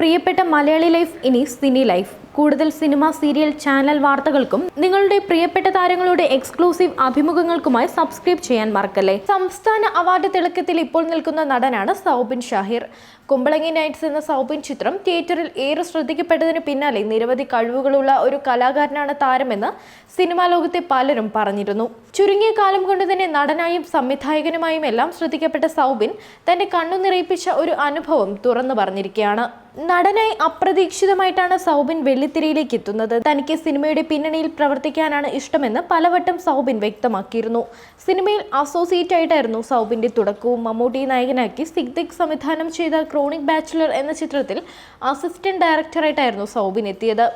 പ്രിയപ്പെട്ട മലയാളി ലൈഫ് ഇനി cine life. കൂടുതൽ സിനിമ സീരിയൽ ചാനൽ വാർത്തകൾക്കും നിങ്ങളുടെ പ്രിയപ്പെട്ട താരങ്ങളുടെ എക്സ്ക്ലൂസീവ് അഭിമുഖങ്ങൾക്കുമായി സബ്സ്ക്രൈബ് ചെയ്യാൻ മറക്കല്ലേ? സംസ്ഥാന അവാർഡ് തിളക്കത്തിൽ ഇപ്പോൾ നിൽക്കുന്ന നടനാണ് സൗബിൻ ഷാഹിർ. കുമ്പളങ്ങി നൈറ്റ്സ് എന്ന സൗബിൻ ചിത്രം തിയേറ്ററിൽ ഏറെ ശ്രദ്ധിക്കപ്പെട്ടതിന് പിന്നാലെ നിരവധി കഴിവുകളുള്ള ഒരു കലാകാരനാണ് താരമെന്ന് സിനിമാ ലോകത്തെ പലരും പറഞ്ഞിരുന്നു. ചുരുങ്ങിയ കാലം കൊണ്ട് തന്നെ നടനായും സംവിധായകനുമായും എല്ലാം ശ്രദ്ധിക്കപ്പെട്ട സൗബിൻ തന്റെ കണ്ണു നിറയിപ്പിച്ച ഒരു അനുഭവം തുറന്നു പറഞ്ഞിരിക്കുകയാണ്. നടനായി അപ്രതീക്ഷിതമായിട്ടാണ് സൗബിൻ വെള്ളിത്തിരയിലേക്ക് എത്തുന്നത്. തനിക്ക് സിനിമയുടെ പിന്നണിയിൽ പ്രവർത്തിക്കാനാണ് ഇഷ്ടമെന്ന് പലവട്ടം സൗബിൻ വ്യക്തമാക്കിയിരുന്നു. സിനിമയിൽ അസോസിയേറ്റ് ആയിട്ടായിരുന്നു സൗബിന്റെ തുടക്കവും മമ്മൂട്ടി നായകനാക്കി സിഗ്ദിക് സംവിധാനം ചെയ്ത ക്രോണിക് ബാച്ചുലർ എന്ന ചിത്രത്തിൽ അസിസ്റ്റന്റ് ഡയറക്ടറായിട്ടായിരുന്നു സൗബിൻ എത്തിയത്.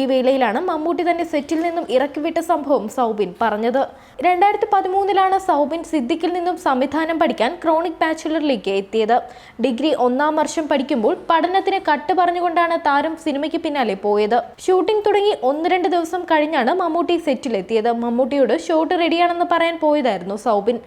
ഈ വേളയിലാണ് മമ്മൂട്ടി തന്നെ സെറ്റിൽ നിന്നും ഇറക്കിവിട്ട സംഭവം സൗബിൻ പറഞ്ഞത്. രണ്ടായിരത്തി പതിമൂന്നിലാണ് സൗബിൻ സിദ്ദിഖിൽ നിന്നും സംവിധാനം പഠിക്കാൻ ക്രോണിക് ബാച്ചുലറിലേക്ക് എത്തിയത്. ഡിഗ്രി ഒന്നാം വർഷം പഠിക്കുമ്പോൾ പഠനത്തിന് കട്ട് പറഞ്ഞുകൊണ്ടാണ് താരം സിനിമയ്ക്ക് പിന്നാലെ പോയത്. ഷൂട്ടിംഗ് തുടങ്ങി ഒന്ന് രണ്ട് ദിവസം കഴിഞ്ഞാണ് മമ്മൂട്ടി സെറ്റിലെത്തിയത് മമ്മൂട്ടിയോട് ഷോട്ട് റെഡിയാണെന്ന് പറയാൻ പോയതായിരുന്നു സൗബിൻ.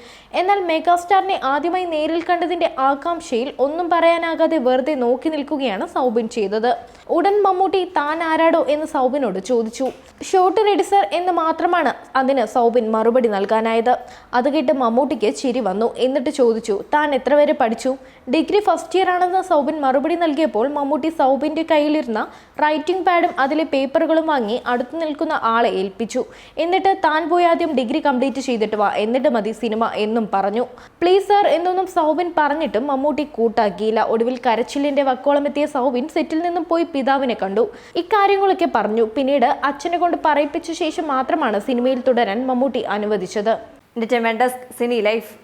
എന്നാൽ മെഗാസ്റ്റാറിനെ ആദ്യമായി നേരിൽ കണ്ടതിന്റെ ആകാംക്ഷയിൽ ഒന്നും പറയാനാകാതെ വെറുതെ നോക്കി നിൽക്കുകയാണ് സൗബിൻ ചെയ്തത്. ഉടൻ മമ്മൂട്ടി താൻ ആരാടോ എന്ന് സൗബിനോട് ചോദിച്ചു. ഷോട്ട് റെഡി സർ എന്ന് മാത്രമാണ് അതിന് സൗബിൻ മറുപടി നൽകാനായത്. അത് കേട്ട് മമ്മൂട്ടിക്ക് ചിരി വന്നു. എന്നിട്ട് ചോദിച്ചു താൻ എത്ര വരെ പഠിച്ചു? ഡിഗ്രി ഫസ്റ്റ് ഇയർ ആണെന്ന് സൗബിൻ മറുപടി നൽകിയപ്പോൾ മമ്മൂട്ടി സൗബിന്റെ കയ്യിലിരുന്ന റൈറ്റിംഗ് പാഡും അതിലെ പേപ്പറുകളും വാങ്ങി അടുത്തു നിൽക്കുന്ന ആളെ ഏൽപ്പിച്ചു. എന്നിട്ട് താൻ പോയി ആദ്യം ഡിഗ്രി കംപ്ലീറ്റ് ചെയ്തിട്ട് വാ. എന്നിട്ട് മതി സിനിമ എന്നും പറഞ്ഞു. പ്ലീസ് സർ എന്നൊന്നും സൗബിൻ പറഞ്ഞിട്ടും മമ്മൂട്ടി കൂട്ടാക്കിയില്ല. ഒടുവിൽ കരച്ചിലിന്റെ വക്കോളം എത്തിയ സൗബിൻ സെറ്റിൽ നിന്നും പോയി പിതാവിനെ കണ്ടു. ഇക്കാര്യങ്ങളൊക്കെ പറഞ്ഞു. പിന്നീട് അച്ഛനെ കൊണ്ട് പറയിപ്പിച്ച ശേഷം മാത്രമാണ് സിനിമയിൽ തുടരാൻ മമ്മൂട്ടി അനുവദിച്ചത്. Cine life.